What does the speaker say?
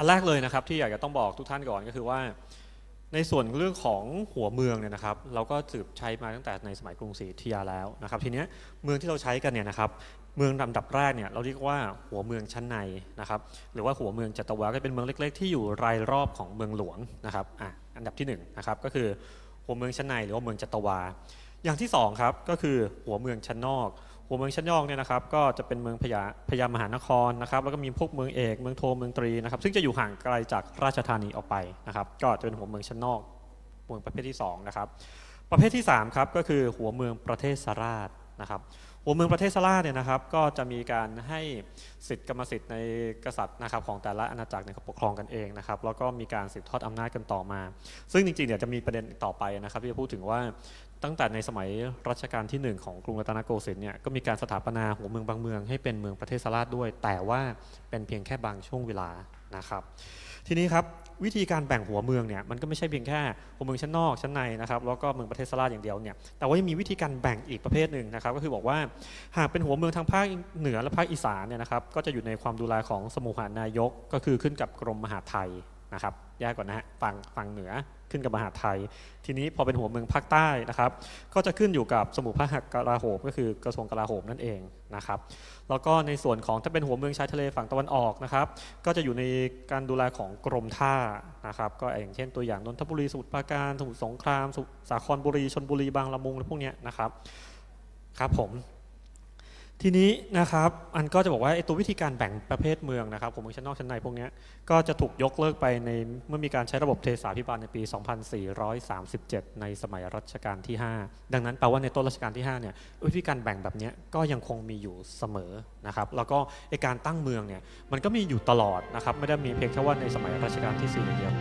อันแรกเลยนะครับที่อยากจะต้องบอกทุกท่านก่อนก็คือว่า ในส่วนเรื่องของหัวเมืองเนี่ยนะครับ เราก็สืบใช้มาตั้งแต่ในสมัยกรุงศรีอยุธยาแล้วนะครับ ทีเนี้ยเมืองที่เราใช้กันเนี่ยนะครับเมืองลำดับแรกเนี่ยเราเรียกว่าหัวเมืองชั้นในนะครับหรือว่าหัวเมืองจัตวาก็เป็นเมืองเล็ก ๆ ที่อยู่รายรอบของเมืองหลวงนะครับอะอันดับที่หนึ่งนะครับก็คือหัวเมืองชั้นในหรือว่าเมืองจัตวา อย่างที่สองครับก็คือหัวเมืองชั้นนอก หัวเมืองชั้นนอกเนี่ยนะครับก็จะเป็นเมืองพญาพญามหานครนะครับแล้วก็มีพวกเมืองเอกเมืองโทเมืองตรีนะครับซึ่งจะอยู่ห่างไกลจากราชธานีออกไปนะครับก็จะเป็นหัวเมืองชั้นนอกเมืองประเภทที่สองนะครับประเภทที่สามครับก็คือหัวเมืองประเทศสราชนะครับหัวเมืองประเทศสราชเนี่ยนะครับก็จะมีการให้สิทธิกรรมสิทธิ์ในกษัตริย์นะครับของแต่ละอาณาจักรเนี่ยปกครองกันเองนะครับแล้วก็มีการสืบทอดอำนาจกันต่อมา ซึ่งจริงๆเนี่ยจะมีประเด็นต่อไปนะครับที่จะพูดถึงว่า ตั้งแต่ในสมัยรัชกาลที่หนึ่งของกรุงรัตนโกสินทร์เนี่ยก็มีการสถาปนาหัวเมืองบางเมืองให้เป็นเมืองประเทศสราชด้วย แต่ว่าเป็นเพียงแค่บางช่วงเวลานะครับทีนี้ครับวิธีการแบ่งหัวเมืองเนี่ยมันก็ไม่ใช่เพียงแค่หัวเมืองชั้นนอกชั้นในนะครับแล้วก็เมืองประเทศสราชอย่างเดียวเนี่ยแต่ว่ายังมีวิธีการแบ่งอีกประเภทหนึ่งนะครับก็คือบอกว่าหากเป็นหัวเมืองทางภาคเหนือและภาคอีสานเนี่ยนะครับก็จะอยู่ในความดูแลของสมุหานายกก็คือขึ้นกับกรมมหาดไทย นะครับแยกก่อนนะฮะฝั่งฝั่งเหนือขึ้นกับมหาไทย ทีนี้พอเป็นหัวเมืองภาคใต้นะครับ ก็จะขึ้นอยู่กับสมุพระหักกลาโหมก็คือกระทรวงกลาโหมนั่นเองนะครับ แล้วก็ในส่วนของถ้าเป็นหัวเมืองชายทะเลฝั่งตะวันออกนะครับ ก็จะอยู่ในการดูแลของกรมท่านะครับ ก็อย่างเช่นตัวอย่างนนทบุรีสมุทรปราการสมุทรสงครามสมุทรสาครบุรีชนบุรีบางละมุงและพวกเนี้ยนะครับครับผม ทีนี้นะครับอันก็จะบอกว่าไอ้ตัววิธีการแบ่งประเภทเมืองนะครับของเมืองชั้นนอกชั้นในพวกนี้ก็จะถูกยกเลิกไปในเมื่อมีการใช้ระบบเทสาพิบาลในปี 2437 ในสมัยรัชกาลที่ 5 ดังนั้นแปลว่าในต้นรัชกาลที่5เนี่ยวิธีการแบ่งแบบนี้ก็ยังคงมีอยู่เสมอนะครับแล้วก็ไอการตั้งเมืองเนี่ยมันก็มีอยู่ตลอดนะครับไม่ได้มีเพียงแค่ว่าในสมัยรัชกาลที่4อย่างเดียว